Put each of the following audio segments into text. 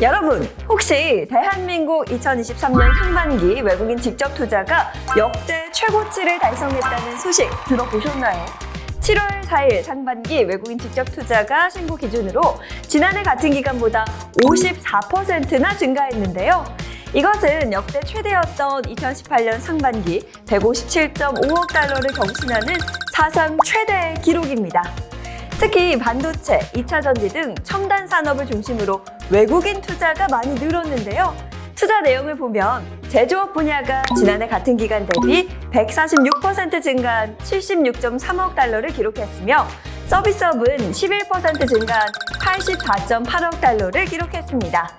여러분, 혹시 대한민국 2023년 상반기 외국인 직접 투자가 역대 최고치를 달성했다는 소식 들어보셨나요? 7월 4일 상반기 외국인 직접 투자가 신고 기준으로 지난해 같은 기간보다 54%나 증가했는데요. 이것은 역대 최대였던 2018년 상반기 157.5억 달러를 경신하는 사상 최대 기록입니다. 특히 반도체, 2차 전지 등 첨단 산업을 중심으로 외국인 투자가 많이 늘었는데요. 투자 내용을 보면 제조업 분야가 지난해 같은 기간 대비 146% 증가한 76.3억 달러를 기록했으며 서비스업은 11% 증가한 84.8억 달러를 기록했습니다.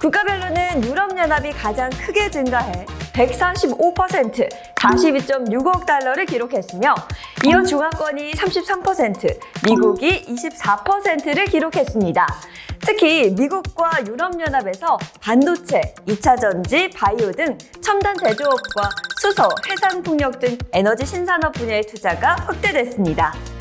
국가별로는 유럽연합이 가장 크게 증가해 145% 42.6억 달러를 기록했으며 이어 중화권이 33%, 미국이 24%를 기록했습니다. 특히 미국과 유럽연합에서 반도체, 2차 전지, 바이오 등 첨단 제조업과 수소, 해상 풍력 등 에너지 신산업 분야의 투자가 확대됐습니다.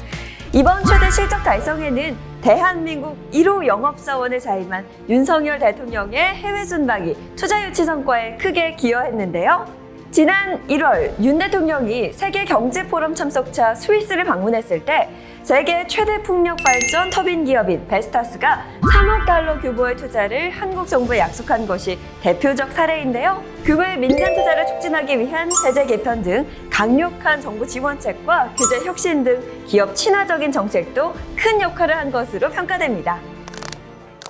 이번 최대 실적 달성에는 대한민국 1호 영업사원을 자임한 윤석열 대통령의 해외 순방이 투자 유치 성과에 크게 기여했는데요. 지난 1월 윤 대통령이 세계 경제 포럼 참석차 스위스를 방문했을 때 세계 최대 풍력 발전 터빈 기업인 베스타스가 3억 달러 규모의 투자를 한국 정부에 약속한 것이 대표적 사례인데요. 그 외 민간 투자를 촉진하기 위한 세제 개편 등 강력한 정부 지원책과 규제 혁신 등 기업 친화적인 정책도 큰 역할을 한 것으로 평가됩니다.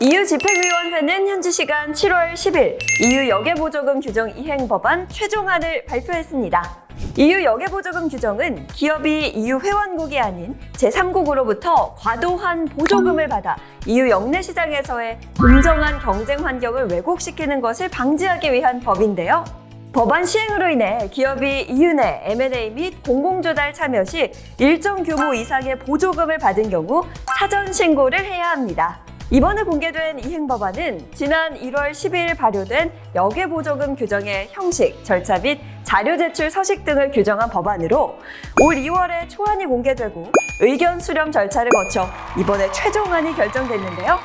EU 집행위원회는 현지 시간 7월 10일 EU 역외보조금 규정 이행 법안 최종안을 발표했습니다. EU 역외보조금 규정은 기업이 EU 회원국이 아닌 제3국으로부터 과도한 보조금을 받아 EU 역내 시장에서의 공정한 경쟁 환경을 왜곡시키는 것을 방지하기 위한 법인데요. 법안 시행으로 인해 기업이 EU 내 M&A 및 공공조달 참여 시 일정 규모 이상의 보조금을 받은 경우 사전 신고를 해야 합니다. 이번에 공개된 이행 법안은 지난 1월 12일 발효된 역외보조금 규정의 형식, 절차 및 자료 제출 서식 등을 규정한 법안으로 올 2월에 초안이 공개되고 의견 수렴 절차를 거쳐 이번에 최종안이 결정됐는데요.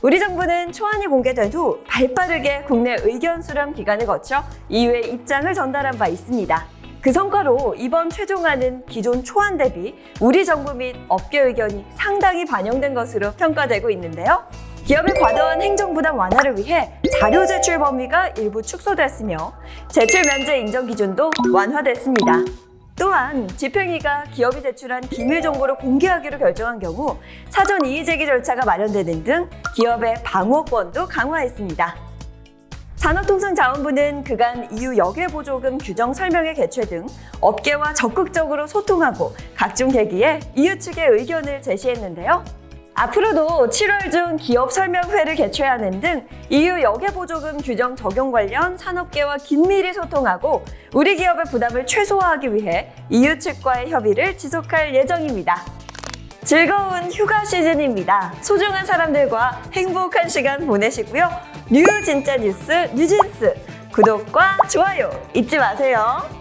우리 정부는 초안이 공개된 후 발빠르게 국내 의견 수렴 기간을 거쳐 이후의 입장을 전달한 바 있습니다. 그 성과로 이번 최종안은 기존 초안 대비 우리 정부 및 업계 의견이 상당히 반영된 것으로 평가되고 있는데요. 기업의 과도한 행정부담 완화를 위해 자료 제출 범위가 일부 축소됐으며 제출 면제 인정 기준도 완화됐습니다. 또한 집행위가 기업이 제출한 기밀 정보를 공개하기로 결정한 경우 사전 이의 제기 절차가 마련되는 등 기업의 방어권도 강화했습니다. 산업통상자원부는 그간 EU 역외보조금 규정 설명회 개최 등 업계와 적극적으로 소통하고 각종 계기에 EU 측의 의견을 제시했는데요. 앞으로도 7월 중 기업 설명회를 개최하는 등 EU 역외보조금 규정 적용 관련 산업계와 긴밀히 소통하고 우리 기업의 부담을 최소화하기 위해 EU 측과의 협의를 지속할 예정입니다. 즐거운 휴가 시즌입니다. 소중한 사람들과 행복한 시간 보내시고요. 뉴 진짜 뉴스 뉴진스 구독과 좋아요 잊지 마세요.